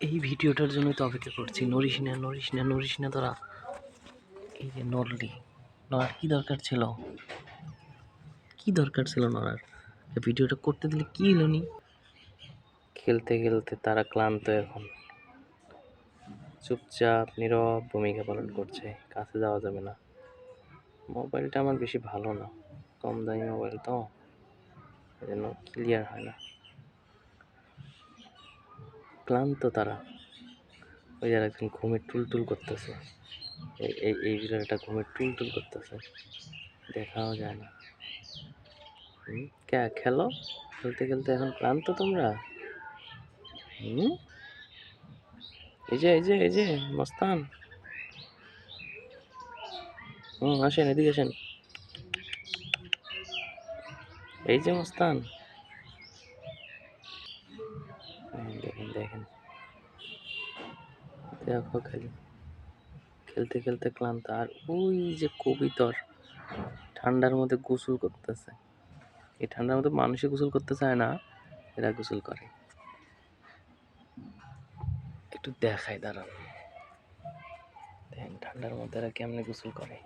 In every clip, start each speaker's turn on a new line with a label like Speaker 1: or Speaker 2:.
Speaker 1: এই ভিডিওটার জন্য তো অপেক্ষা করছি। নরিস না নরিস না নরিস না তোরা এই যে নরলি, নরার কি দরকার ছিল? কি দরকার ছিল এই ভিডিওটা করতে দিলে কি এলো নি? খেলতে খেলতে তারা ক্লান্ত এখন। চুপচাপ, নীরব ভূমিকা পালন করছে। কাছে যাওয়া যাবে না। মোবাইলটা আমার বেশি ভালো না। কম দামি মোবাইল তো। এই জন্য ক্লিয়ার হয় না। ক্লান্ত তারা। ওই যারা একজন ঘুমে টুলটুল করতেছে। এই এই বিড়ালটা ঘুমে টুলটুল করতেছে। দেখাও যায় না। কে, খেলো? খেলতে খেলতে এখন ক্লান্ত তোমরা? হুম? এই যে এই যে এই যে, মস্তান। হুম, আসেন, এদিকে আসেন। এই যে মস্তান হুম, দেখেন দেখেন দেখো খালি খেলতে খেলতে ক্লান্ত। আর ওই যে কবিতর, ঠান্ডার মধ্যে গোসল করতেছে। এই ঠান্ডার মধ্যে মানুষই গোসল করতে চায় না, এরা গোসল করে। একটু দেখাই দাঁড়ান দেখেন ঠান্ডার মধ্যে এরা কেমনে গোসল করে।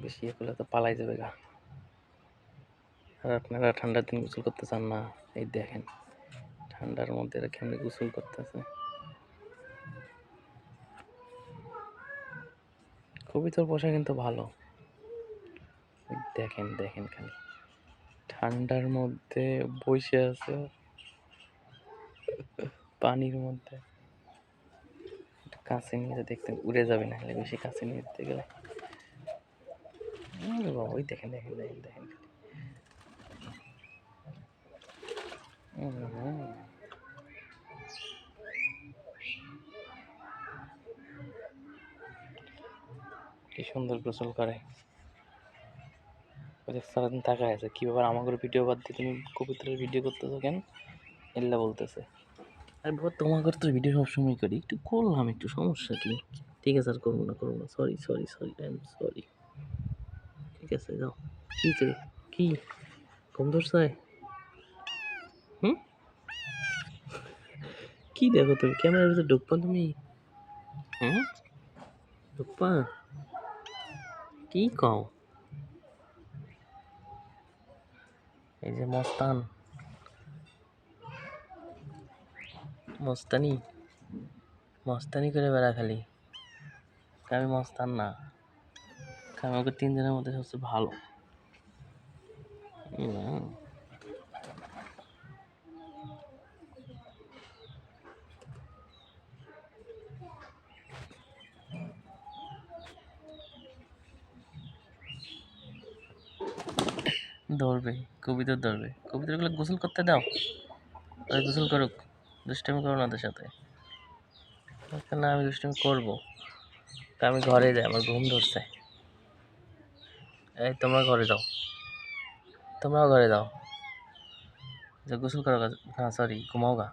Speaker 1: বেশি ইয়ে করলে তো পালাই যাবে গা। আর আপনারা ঠান্ডার দিন গোসল করতে চান না। এই দেখেন, ঠান্ডার মধ্যে এরা কেমনে গোসল করতেছে। কবিতর পোষা কিন্তু ভালো। দেখেন দেখেন খালি। ঠান্ডার মধ্যে বসে আছে। পানির মধ্যে। কাছে নিয়ে দেখতে, উড়ে যাবে না হলে বেশি কাছে নিয়ে যেতে গেলে। ওই দেখেন দেখেন দেখেন দেখেন উম, হুম। কি সুন্দর গোসল করে। সারাদিন তাকায় আছে, কি ব্যাপার আমাকে ভিডিও বাদ দিয়ে তুমি কবুতরের ভিডিও করতেছো কেন? এল্লা বলতেছে। আরে বাবা, তোমাকে তো ভিডিও সবসময় করি, একটু করলাম, একটু সমস্যা কি? ঠিক আছে, আর করব না করব না। Sorry sorry sorry I am sorry ঠিক আছে, যাও। কি চাই কি? কম ধরছে? হুম? কি দেখো তুমি? ক্যামেরার ভিতরে ঢুকবা তুমি? হুম? ঢুকবা কি কও? এই যে মস্তান। মস্তানি? মস্তানি করে বেড়া খালি আমি মস্তান না। আমি ওকে তিনজনের মধ্যে সবচেয়ে ভালো। ধরবে দৌড়বে। ধরবে কবিতরগুলো গোসল করতে দাও। ওই গোসল করুক। দুষ্টামি করো না সাথে। না, আমি দুষ্টামি করব। আমি ঘরে যাই, আমার ঘুম ধরছে। এই, তোমরা ঘরে যাও। তোমরাও ঘরে যাও। গোসল করো। হ্যাঁ সরি ঘুমাও গা।